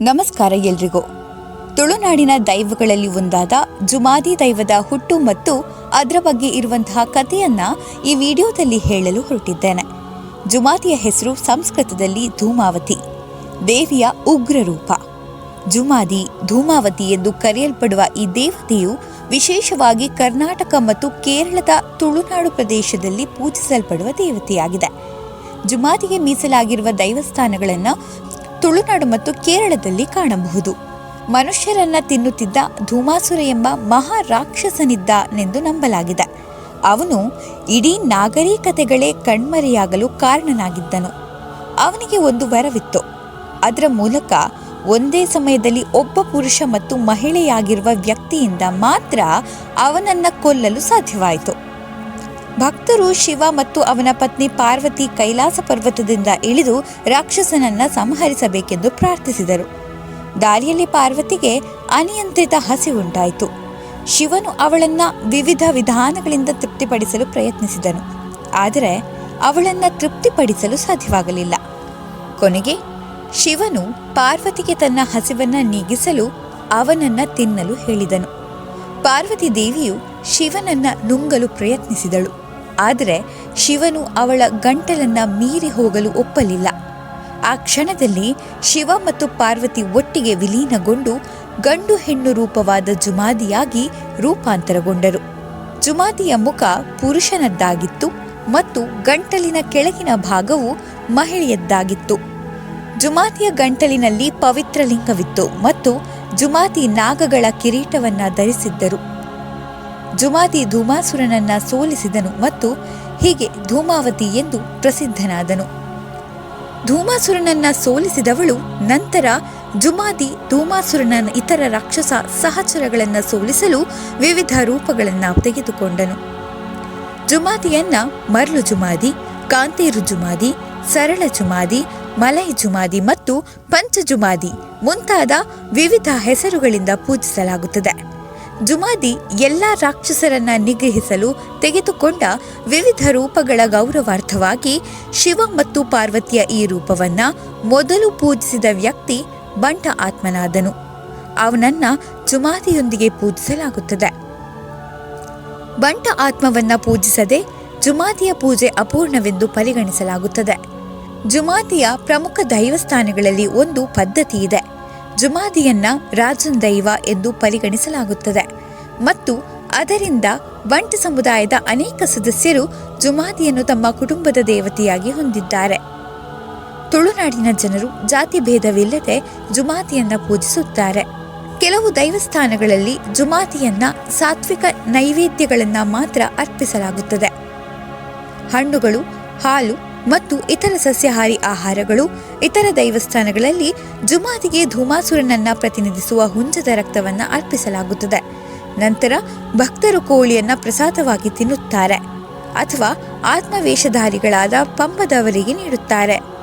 ನಮಸ್ಕಾರ ಎಲ್ರಿಗೂ. ತುಳುನಾಡಿನ ದೈವಗಳಲ್ಲಿ ಒಂದಾದ ಜುಮಾದಿ ದೈವದ ಹುಟ್ಟು ಮತ್ತು ಅದರ ಬಗ್ಗೆ ಇರುವಂತಹ ಕಥೆಯನ್ನ ಈ ವಿಡಿಯೋದಲ್ಲಿ ಹೇಳಲು ಹೊರಟಿದ್ದೇನೆ. ಜುಮಾದಿಯ ಹೆಸರು ಸಂಸ್ಕೃತದಲ್ಲಿ ಧೂಮಾವತಿ, ದೇವಿಯ ಉಗ್ರ ರೂಪ ಜುಮಾದಿ, ಧೂಮಾವತಿ ಎಂದು ಕರೆಯಲ್ಪಡುವ ಈ ದೇವತೆಯು ವಿಶೇಷವಾಗಿ ಕರ್ನಾಟಕ ಮತ್ತು ಕೇರಳದ ತುಳುನಾಡು ಪ್ರದೇಶದಲ್ಲಿ ಪೂಜಿಸಲ್ಪಡುವ ದೇವತೆಯಾಗಿದೆ. ಜುಮಾದಿಗೆ ಮೀಸಲಾಗಿರುವ ದೈವಸ್ಥಾನಗಳನ್ನು ತುಳುನಾಡು ಮತ್ತು ಕೇರಳದಲ್ಲಿ ಕಾಣಬಹುದು. ಮನುಷ್ಯರನ್ನ ತಿನ್ನುತ್ತಿದ್ದ ಧೂಮಾಸುರ ಎಂಬ ಮಹಾ ರಾಕ್ಷಸನಿದ್ದನೆಂದು ನಂಬಲಾಗಿದೆ. ಅವನು ಇಡೀ ನಾಗರಿಕತೆಗಳೇ ಕಣ್ಮರೆಯಾಗಲು ಕಾರಣನಾಗಿದ್ದನು. ಅವನಿಗೆ ಒಂದು ವರವಿತ್ತು. ಅದರ ಮೂಲಕ ಒಂದೇ ಸಮಯದಲ್ಲಿ ಒಬ್ಬ ಪುರುಷ ಮತ್ತು ಮಹಿಳೆಯಾಗಿರುವ ವ್ಯಕ್ತಿಯಿಂದ ಮಾತ್ರ ಅವನನ್ನ ಕೊಲ್ಲಲು ಸಾಧ್ಯವಾಯಿತು. ಭಕ್ತರು ಶಿವ ಮತ್ತು ಅವನ ಪತ್ನಿ ಪಾರ್ವತಿ ಕೈಲಾಸ ಪರ್ವತದಿಂದ ಇಳಿದು ರಾಕ್ಷಸನನ್ನ ಸಂಹರಿಸಬೇಕೆಂದು ಪ್ರಾರ್ಥಿಸಿದರು. ದಾರಿಯಲ್ಲಿ ಪಾರ್ವತಿಗೆ ಅನಿಯಂತ್ರಿತ ಹಸಿವುಂಟಾಯಿತು ಶಿವನು ಅವಳನ್ನ ವಿವಿಧ ವಿಧಾನಗಳಿಂದ ತೃಪ್ತಿಪಡಿಸಲು ಪ್ರಯತ್ನಿಸಿದನು. ಆದರೆ ಅವಳನ್ನ ತೃಪ್ತಿಪಡಿಸಲು ಸಾಧ್ಯವಾಗಲಿಲ್ಲ. ಕೊನೆಗೆ ಶಿವನು ಪಾರ್ವತಿಗೆ ತನ್ನ ಹಸಿವನ್ನ ನೀಗಿಸಲು ಅವನನ್ನ ತಿನ್ನಲು ಹೇಳಿದನು. ಪಾರ್ವತಿ ದೇವಿಯು ಶಿವನನ್ನ ನುಂಗಲು ಪ್ರಯತ್ನಿಸಿದಳು. ಆದರೆ ಶಿವನು ಅವಳ ಗಂಟಲನ್ನ ಮೀರಿ ಹೋಗಲು ಒಪ್ಪಲಿಲ್ಲ. ಆ ಕ್ಷಣದಲ್ಲಿ ಶಿವ ಮತ್ತು ಪಾರ್ವತಿ ಒಟ್ಟಿಗೆ ವಿಲೀನಗೊಂಡು ಗಂಡು ಹೆಣ್ಣು ರೂಪವಾದ ಜುಮಾದಿಯಾಗಿ ರೂಪಾಂತರಗೊಂಡರು. ಜುಮಾದಿಯ ಮುಖ ಪುರುಷನದ್ದಾಗಿತ್ತು ಮತ್ತು ಗಂಟಲಿನ ಕೆಳಗಿನ ಭಾಗವು ಮಹಿಳೆಯದ್ದಾಗಿತ್ತು. ಜುಮಾತಿಯ ಗಂಟಲಿನಲ್ಲಿ ಪವಿತ್ರ ಲಿಂಗವಿತ್ತು ಮತ್ತು ಜುಮಾತಿ ನಾಗಗಳ ಕಿರೀಟವನ್ನ ಧರಿಸಿದ್ದರು. ಜುಮಾತಿ ಧೂಮಾಸುರನನ್ನ ಸೋಲಿಸಿದನು ಮತ್ತು ಹೀಗೆ ಧೂಮಾವತಿ ಎಂದು ಪ್ರಸಿದ್ಧನಾದನು. ಧೂಮಾಸುರನನ್ನ ಸೋಲಿಸಿದವಳು ನಂತರ ಜುಮಾದಿ ಧೂಮಾಸುರನ ಇತರ ರಾಕ್ಷಸ ಸಹಚರಗಳನ್ನು ಸೋಲಿಸಲು ವಿವಿಧ ರೂಪಗಳನ್ನು ತೆಗೆದುಕೊಂಡನು. ಜುಮಾದಿಯನ್ನ ಮರಳು ಜುಮಾದಿ, ಕಾಂತೇರು ಜುಮಾದಿ, ಸರಳ ಜುಮಾದಿ, ಮಲೈ ಜುಮಾದಿ ಮತ್ತು ಪಂಚಜುಮಾದಿ ಮುಂತಾದ ವಿವಿಧ ಹೆಸರುಗಳಿಂದ ಪೂಜಿಸಲಾಗುತ್ತದೆ. ಜುಮಾದಿ ಎಲ್ಲ ರಾಕ್ಷಸರನ್ನ ನಿಗ್ರಹಿಸಲು ತೆಗೆದುಕೊಂಡ ವಿವಿಧ ರೂಪಗಳ ಗೌರವಾರ್ಥವಾಗಿ ಶಿವ ಮತ್ತು ಪಾರ್ವತಿಯ ಈ ರೂಪವನ್ನ ಮೊದಲು ಪೂಜಿಸಿದ ವ್ಯಕ್ತಿ ಬಂಟ ಆತ್ಮನಾದನು. ಅವನನ್ನ ಜುಮಾದಿಯೊಂದಿಗೆ ಪೂಜಿಸಲಾಗುತ್ತದೆ. ಬಂಟ ಆತ್ಮವನ್ನ ಪೂಜಿಸದೆ ಜುಮಾದಿಯ ಪೂಜೆ ಅಪೂರ್ಣವೆಂದು ಪರಿಗಣಿಸಲಾಗುತ್ತದೆ. ಜುಮಾದಿಯ ಪ್ರಮುಖ ದೈವಸ್ಥಾನಗಳಲ್ಲಿ ಒಂದು ಪದ್ಧತಿ ಇದೆ ಜುಮಾದಿಯನ್ನ ರಾಜನ್ ದೈವ ಎಂದು ಪರಿಗಣಿಸಲಾಗುತ್ತದೆ. ಮತ್ತು ಅದರಿಂದ ಬಂಟ್ ಸಮುದಾಯದ ಅನೇಕ ಸದಸ್ಯರು ಜುಮಾದಿಯನ್ನು ತಮ್ಮ ಕುಟುಂಬದ ದೇವತೆಯಾಗಿ ಹೊಂದಿದ್ದಾರೆ. ತುಳುನಾಡಿನ ಜನರು ಜಾತಿ ಭೇದವಿಲ್ಲದೆ ಜುಮಾತಿಯನ್ನ ಪೂಜಿಸುತ್ತಾರೆ. ಕೆಲವು ದೈವಸ್ಥಾನಗಳಲ್ಲಿ ಜುಮಾತಿಯನ್ನ ಸಾತ್ವಿಕ ನೈವೇದ್ಯಗಳನ್ನ ಮಾತ್ರ ಅರ್ಪಿಸಲಾಗುತ್ತದೆ. ಹಣ್ಣುಗಳು, ಹಾಲು ಮತ್ತು ಇತರ ಸಸ್ಯಾಹಾರಿ ಆಹಾರಗಳು, ಇತರ ದೈವಸ್ಥಾನಗಳಲ್ಲಿ ಜುಮಾದಿಗೆ ಧೂಮಾಸುರನನ್ನ ಪ್ರತಿನಿಧಿಸುವ ಹುಂಜದ ರಕ್ತವನ್ನ ಅರ್ಪಿಸಲಾಗುತ್ತದೆ. ನಂತರ ಭಕ್ತರು ಕೋಳಿಯನ್ನ ಪ್ರಸಾದವಾಗಿ ತಿನ್ನುತ್ತಾರೆ ಅಥವಾ ಆತ್ಮವೇಷಧಾರಿಗಳಾದ ಪಂಬದವರಿಗೆ ನೀಡುತ್ತಾರೆ.